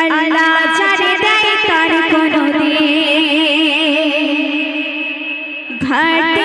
আল্লাহ ছাড়ে দেয় তার কোনো ঘাটে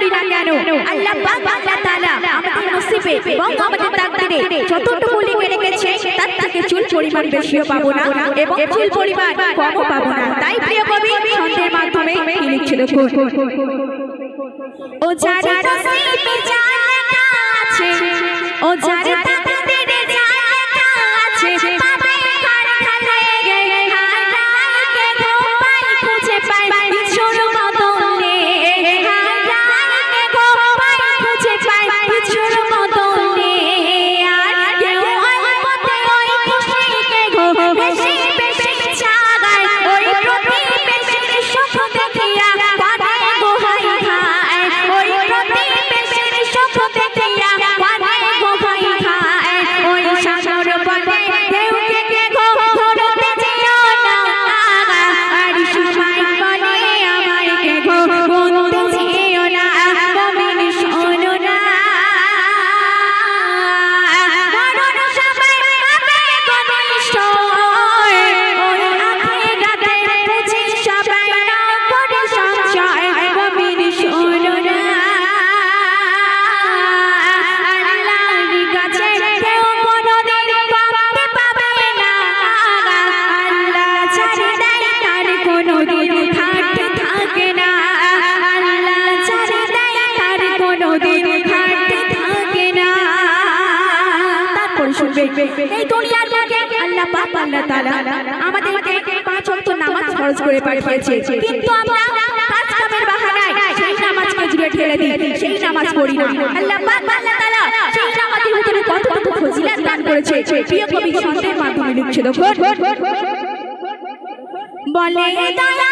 করি না কেন? আল্লাহ পাক আল্লাহ তাআলা আমাদের নসিবে এবং আমাদের তাকদিরে যতটুকু লিখে রেখেছে, তার থেকে চুল পরিমাণ বেশিও পাবো না এবং চুল পরিমাণ কমও পাবো না। তাই প্রিয় কবি, ছন্দের মাধ্যমে লিখছিল ও যারা নসিবে জানা আছে, ও এই দুনিয়ার মধ্যে আল্লাহ পাক, আল্লাহ তাআলা আমাদেরকে পাঁচ ওয়াক্ত নামাজ ফরজ করে পাঠিয়েছে। কিন্তু আমরা পাঁচ কামের বাহানায় সেই নামাজকে জুড়ে ঠেলে দিই, সেই নামাজ পড়ি না। আল্লাহ পাক, আল্লাহ তাআলা সেই নামাজের ভিতরে কতটুকু ফজিলত দান করেছে, প্রিয় কবি সন্তের মাধ্যমে লিখছে দেখুন। বলে, দয়া